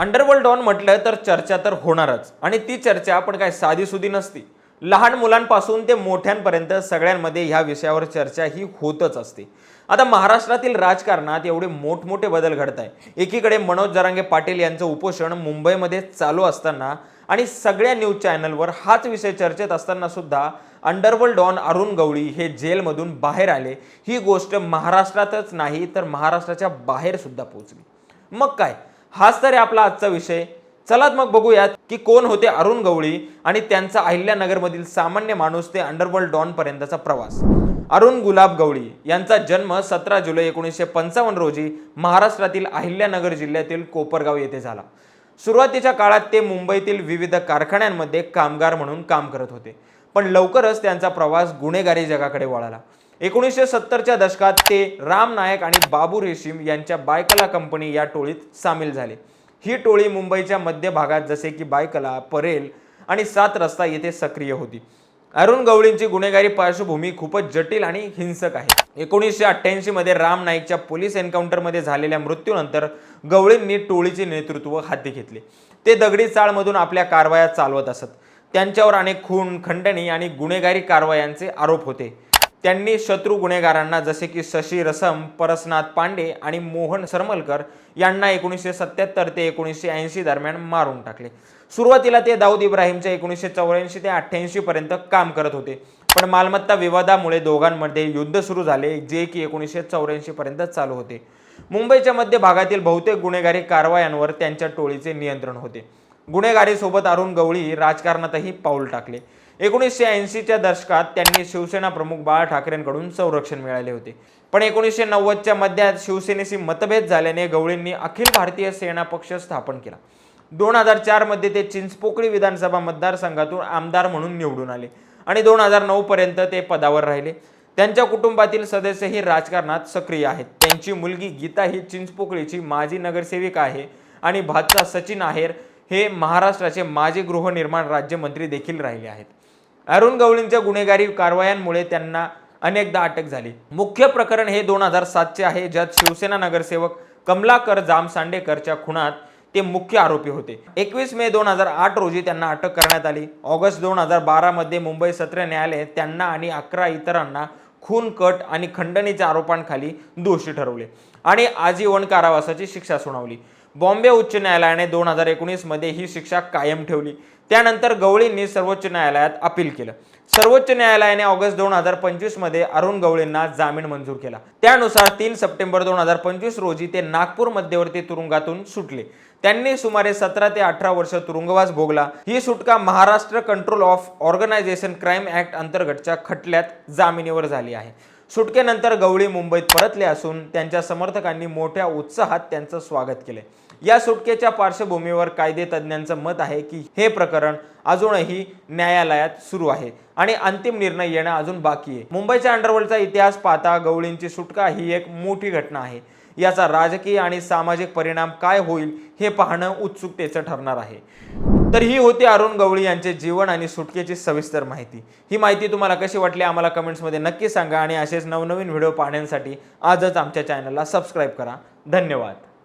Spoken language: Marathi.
अंडरवर्ल्ड डॉन म्हटलं तर चर्चा तर होणारच. आणि ती चर्चा आपण काय साधी सुधी नसती. लहान मुलांपासून ते मोठ्यांपर्यंत सगळ्यांमध्ये ह्या विषयावर चर्चा ही होतच असते. आता महाराष्ट्रातील राजकारणात एवढे मोठमोठे बदल घडत आहे एकीकडे मनोज जरांगे पाटील यांचं उपोषण मुंबईमध्ये चालू असताना आणि सगळ्या न्यूज चॅनलवर हाच विषय चर्चेत असताना सुद्धा अंडरवर्ल्ड डॉन अरुण गवळी हे जेलमधून बाहेर आले. ही गोष्ट महाराष्ट्रातच नाही तर महाराष्ट्राच्या बाहेर सुद्धा पोहोचली. मग काय? हाच तर आपला आजचा विषय. चलात मग बघूयात की कोण होते अरुण गवळी आणि त्यांचा अहिल्यानगरमधील सामान्य माणूस ते अंडरवर्ल्ड डॉन पर्यंतचा प्रवास. अरुण गुलाब गवळी यांचा जन्म सतरा जुलै एकोणीसशे पंचावन्न रोजी महाराष्ट्रातील अहिल्यानगर जिल्ह्यातील कोपरगाव येथे झाला. सुरुवातीच्या काळात ते मुंबईतील विविध कारखान्यांमध्ये कामगार म्हणून काम करत होते. पण लवकरच त्यांचा प्रवास गुन्हेगारी जगाकडे वळाला. एकोणीसशे सत्तरच्या दशकात ते राम नायक आणि बाबू रेशीम यांच्या बायकला कंपनी या टोळीत सामील झाले. ही टोळी मुंबईच्या मध्य भागात जसे की बायकला परेल आणि सात रस्ता येथे सक्रिय होती. अरुण गवळींची गुन्हेगारी पार्श्वभूमी खूपच जटिल आणि हिंसक आहे. एकोणीसशे अठ्ठ्याऐंशीमध्ये राम नाईकच्या पोलीस एन्काउंटरमध्ये झालेल्या मृत्यूनंतर गवळींनी टोळीचे नेतृत्व हाती घेतले. ते दगडी चाळमधून आपल्या कारवाया चालवत असत. त्यांच्यावर अनेक खून खंडणी आणि गुन्हेगारी कारवायांचे आरोप होते. त्यांनी शत्रू गुन्हेगारांना जसे की शशी रसम परसनाथ पांडे आणि मोहन सरमलकर यांना एकोणीसशे सत्याहत्तर ते एकोणीसशे ऐंशी दरम्यान मारून टाकले. सुरुवातीला ते दाऊद इब्राहिमच्या एकोणीसशे चौऱ्याऐंशी ते अठ्ठ्याऐंशी पर्यंत काम करत होते. पण मालमत्ता विवादामुळे दोघांमध्ये युद्ध सुरू झाले जे की एकोणीसशे चौऱ्याऐंशी पर्यंत चालू होते. मुंबईच्या मध्य भागातील बहुतेक गुन्हेगारी कारवायांवर त्यांच्या टोळीचे नियंत्रण होते. गुन्हेगारीसोबत अरुण गवळी राजकारणातही पाऊल टाकले. एकोणीसशे ऐंशीच्या दशकात त्यांनी शिवसेना प्रमुख बाळा ठाकरेंकडून संरक्षण मिळाले होते. पण एकोणीसशे नव्वदच्या मध्यात शिवसेनेशी मतभेद झाल्याने गवळींनी अखिल भारतीय सेना पक्ष स्थापन केला. दोन हजार चारमध्ये ते चिंचपोकळी विधानसभा मतदारसंघातून आमदार म्हणून निवडून आले आणि दोन हजार नऊपर्यंत ते पदावर राहिले. त्यांच्या कुटुंबातील सदस्यही राजकारणात सक्रिय आहेत. त्यांची मुलगी गीता ही चिंचपोकळीची माजी नगरसेविका आहे आणि भाचा सचिन आहेर हे महाराष्ट्राचे माजी गृहनिर्माण राज्यमंत्री देखील राहिले आहेत. अरुण गवळींच्या गुन्हेगारी कारवायांमुळे त्यांना अनेकदा अटक झाली. मुख्य प्रकरण हे दोन हजार सातचे आहे ज्यात शिवसेना नगरसेवक कमलाकर जामसांडेकरच्या खुनात ते मुख्य आरोपी होते. एकवीस मे दोन हजार आठ रोजी त्यांना अटक करण्यात आली. ऑगस्ट दोन हजार बारा मध्ये मुंबई सत्र न्यायालय त्यांना आणि अकरा इतरांना खून कट आणि खंडणीच्या आरोपांखाली दोषी ठरवले आणि आजीवन कारावासाची शिक्षा सुनावली. बॉम्बे उच्च न्यायालयाने दोन हजार एकोणीसमध्ये ही शिक्षा कायम ठेवली. त्यानंतर गवळींनी सर्वोच्च न्यायालयात अपील केलं. सर्वोच्च न्यायालयाने ऑगस्ट दोन हजार पंचवीसमध्ये अरुण गवळींना जामीन मंजूर केला. त्यानुसार तीन सप्टेंबर दोन हजार पंचवीस रोजी ते नागपूर मध्यवर्ती तुरुंगातून सुटले. त्यांनी सुमारे सतरा ते अठरा वर्ष तुरुंगवास भोगला. ही सुटका Maharashtra control of organisation crime act अंतर्गतच्या खटल्यात जामिनीवर झाली आहे. सुटकेनंतर गवळी मुंबईत परतले असून त्यांच्या समर्थकांनी मोठ्या उत्साहात त्यांचं स्वागत केले. या सुटकेच्या पार्श्वभूमीवर कायदे तज्ज्ञांचं मत आहे की हे प्रकरण अजूनही न्यायालयात सुरू आहे आणि अंतिम निर्णय येणं अजून बाकी आहे. मुंबईच्या अंडरवर्ल्डचा इतिहास पाहता गवळींची सुटका ही एक मोठी घटना आहे. याचा राजकीय आणि सामाजिक परिणाम काय होईल हे पाहणं उत्सुकतेचं ठरणार आहे. तर ही होती अरुण गवळी यांचे जीवन आणि सुटकेची सविस्तर माहिती. ही माहिती तुम्हाला कशी वाटली आम्हाला कमेंट्समध्ये नक्की सांगा आणि असेच नवनवीन व्हिडिओ पाहण्यासाठी आजच आमच्या चॅनलला सबस्क्राईब करा. धन्यवाद.